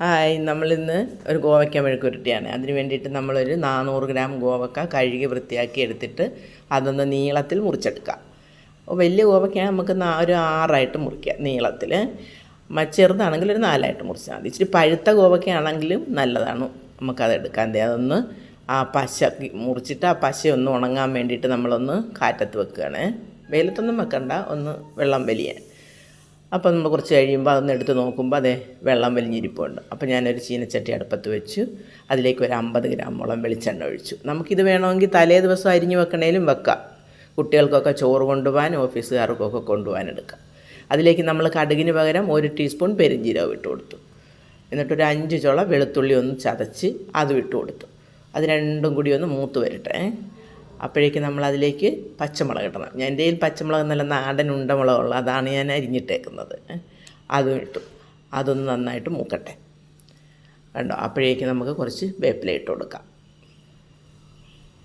Hi നമ്മളിന്ന് ഒരു ഗോവയ്ക്ക മെഴുക്കുരുട്ടിയാണ് അതിന് വേണ്ടിയിട്ട് നമ്മളൊരു നാനൂറ് ഗ്രാം ഗോവക്ക കഴുകി വൃത്തിയാക്കി എടുത്തിട്ട് അതൊന്ന് നീളത്തിൽ മുറിച്ചെടുക്കുക വലിയ ഗോവയ്ക്കാണെങ്കിൽ നമുക്ക് ഒരു ആറായിട്ട് മുറിക്കാം നീളത്തിൽ ചെറുതാണെങ്കിൽ ഒരു നാലായിട്ട് മുറിച്ചാൽ മതി. ഇച്ചിരി പഴുത്ത ഗോവയ്ക്കാണെങ്കിലും നല്ലതാണ്. നമുക്കത് എടുക്കാൻ അതൊന്ന് ആ പശ മുറിച്ചിട്ട് ആ പശ ഒന്ന് ഉണങ്ങാൻ വേണ്ടിയിട്ട് നമ്മളൊന്ന് കാറ്റത്ത് വെക്കുകയാണ്. വെയിലത്തൊന്നും വെക്കണ്ട ഒന്ന് വെള്ളം വലിയാൻ. അപ്പോൾ നമ്മൾ കുറച്ച് കഴിയുമ്പോൾ അതൊന്ന് എടുത്ത് നോക്കുമ്പോൾ അതേ വെള്ളം വലിഞ്ഞിരിപ്പുണ്ട്. അപ്പോൾ ഞാനൊരു ചീനച്ചട്ടി അടുപ്പത്ത് വെച്ചു. അതിലേക്ക് ഒരു അമ്പത് ഗ്രാമോളം വെളിച്ചെണ്ണ ഒഴിച്ചു. നമുക്കിത് വേണമെങ്കിൽ തലേ ദിവസം അരിഞ്ഞു വെക്കണേലും വെക്കാം. കുട്ടികൾക്കൊക്കെ ചോറ് കൊണ്ടുപോകാൻ ഓഫീസുകാർക്കൊക്കെ കൊണ്ടുപോകാൻ എടുക്കാം. അതിലേക്ക് നമ്മൾ കടുകിന് പകരം ഒരു ടീസ്പൂൺ പെരിഞ്ജീരകം ഇട്ട് കൊടുത്തു. എന്നിട്ടൊരു അഞ്ച് ചുള വെളുത്തുള്ളി ഒന്ന് ചതച്ച് അതും ഇട്ട് കൊടുത്തു. അത് രണ്ടും കൂടി ഒന്ന് മൂത്ത് വരട്ടെ. അപ്പോഴേക്ക് നമ്മൾ അതിലേക്ക് പച്ചമുളക് ഇടണം. ഞാൻ എന്റെ കയ്യിൽ പച്ചമുളക് നല്ല നാടൻ ഉണ്ടമുളകുള്ള അതാണ് ഞാൻ അരിഞ്ഞിട്ടേക്കുന്നത്. അതും ഇട്ടു. അതൊന്ന് നന്നായിട്ട് മൂക്കട്ടെ. കണ്ടോ? അപ്പോഴേക്ക് നമുക്ക് കുറച്ച് വേപ്പില ഇട്ട് കൊടുക്കാം.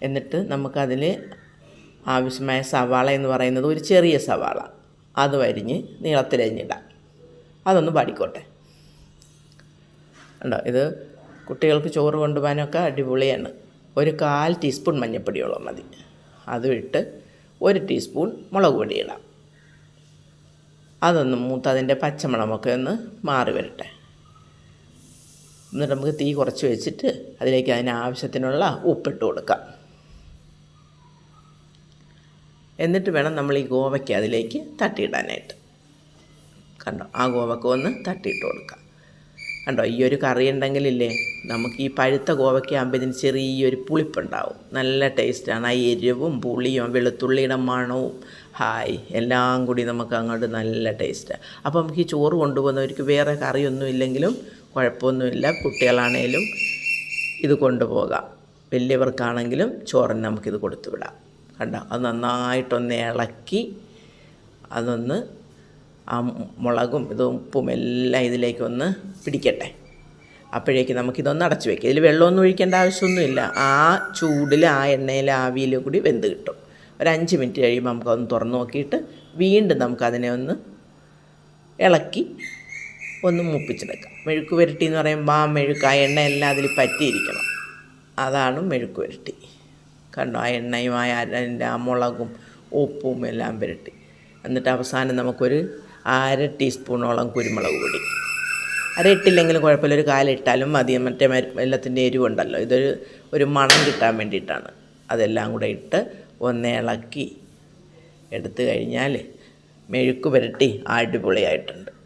എന്നിട്ട് നമുക്കതിൽ ആവശ്യമായ സവാള എന്ന് പറയുന്നത് ഒരു ചെറിയ സവാള. അത് വരിഞ്ഞ് നീളത്തിലരിഞ്ഞിടാം അതൊന്ന് പാടിക്കോട്ടെ ഉണ്ടോ ഇത് കുട്ടികൾക്ക് ചോറ് കൊണ്ടുപോകാനൊക്കെ അടിപൊളിയാണ്. ഒരു കാൽ ടീസ്പൂൺ മഞ്ഞൾപ്പൊടിയോളം മതി. അതും ഇട്ട് ഒരു ടീസ്പൂൺ മുളക് പൊടി ഇടാം. അതൊന്ന് മൂത്ത് അതിന്റെ പച്ചമുളമൊക്കെ ഒന്ന് മാറി വരട്ടെ. എന്നിട്ട് നമുക്ക് തീ കുറച്ച് വെച്ചിട്ട് അതിലേക്ക് അതിന് ആവശ്യത്തിനുള്ള ഉപ്പിട്ട് കൊടുക്കാം. എന്നിട്ട് വേണം നമ്മൾ ഈ ഗോവയ്ക്ക് അതിലേക്ക് തട്ടിയിടാനായിട്ട്. കണ്ടോ? ആ ഗോവക്ക ഒന്ന് തട്ടിയിട്ട് കൊടുക്കാം. കണ്ടോ ഈ ഒരു കറി ഉണ്ടെങ്കിലില്ലേ നമുക്ക് ഈ പഴുത്ത ഗോവയ്ക്കാകുമ്പോൾ ഇതിന് ചെറിയൊരു പുളിപ്പുണ്ടാവും. നല്ല ടേസ്റ്റാണ് ആ എരിവും പുളിയും വെളുത്തുള്ളിയുടെ മണവും ഹായ് എല്ലാം കൂടി നമുക്ക് അങ്ങോട്ട് നല്ല ടേസ്റ്റാണ് അപ്പോൾ നമുക്ക് ഈ ചോറ് കൊണ്ടുപോകുന്നവർക്ക് വേറെ കറിയൊന്നും ഇല്ലെങ്കിലും കുഴപ്പമൊന്നുമില്ല. കുട്ടികളാണേലും ഇത് കൊണ്ടുപോകാം. വലിയവർക്കാണെങ്കിലും ചോറിന് നമുക്കിത് കൊടുത്തു വിടാം കണ്ടോ അത് നന്നായിട്ടൊന്ന് ഇളക്കി അതൊന്ന് ആ മുളകും ഇതും ഉപ്പും എല്ലാം ഇതിലേക്ക് ഒന്ന് പിടിക്കട്ടെ. അപ്പോഴേക്ക് നമുക്കിതൊന്ന് അടച്ചു വയ്ക്കാം ഇതിൽ വെള്ളമൊന്നും ഒഴിക്കേണ്ട ആവശ്യമൊന്നുമില്ല. ആ ചൂടിൽ ആ എണ്ണയിൽ ആവിയിൽ കൂടി വെന്ത് കിട്ടും. ഒരു അഞ്ച് മിനിറ്റ് കഴിയുമ്പോൾ നമുക്കതൊന്ന് തുറന്ന് നോക്കിയിട്ട് വീണ്ടും നമുക്കതിനെ ഒന്ന് ഇളക്കി ഒന്ന് മൂപ്പിച്ചെടുക്കാം. മെഴുക്ക് പുരട്ടി എന്ന് പറയുമ്പോൾ ആ മെഴുക്ക് ആ എണ്ണ എല്ലാം അതിൽ പറ്റിയിരിക്കണം. അതാണ് മെഴുക്ക് പുരട്ടി. കണ്ടോ? ആ എണ്ണയും ആ അതിന്റെ ആ മുളകും ഉപ്പും എല്ലാം പുരട്ടി. എന്നിട്ട് അവസാനം നമുക്കൊരു അര ടീസ്പൂണോളം കുരുമുളക് പൊടി. അര ഇട്ടില്ലെങ്കിലും കുഴപ്പമില്ല. ഒരു കാലിട്ടാലും മതി. മറ്റേ എല്ലാത്തിന്റെ എരിവുണ്ടല്ലോ. ഇതൊരു ഒരു മണം കിട്ടാൻ വേണ്ടിയിട്ടാണ്. അതെല്ലാം കൂടെ ഇട്ട് ഒന്ന് ഇളക്കി എടുത്തു കഴിഞ്ഞാൽ മെഴുക്ക് പുരട്ടി അടിപൊളിയായിട്ടുണ്ട്.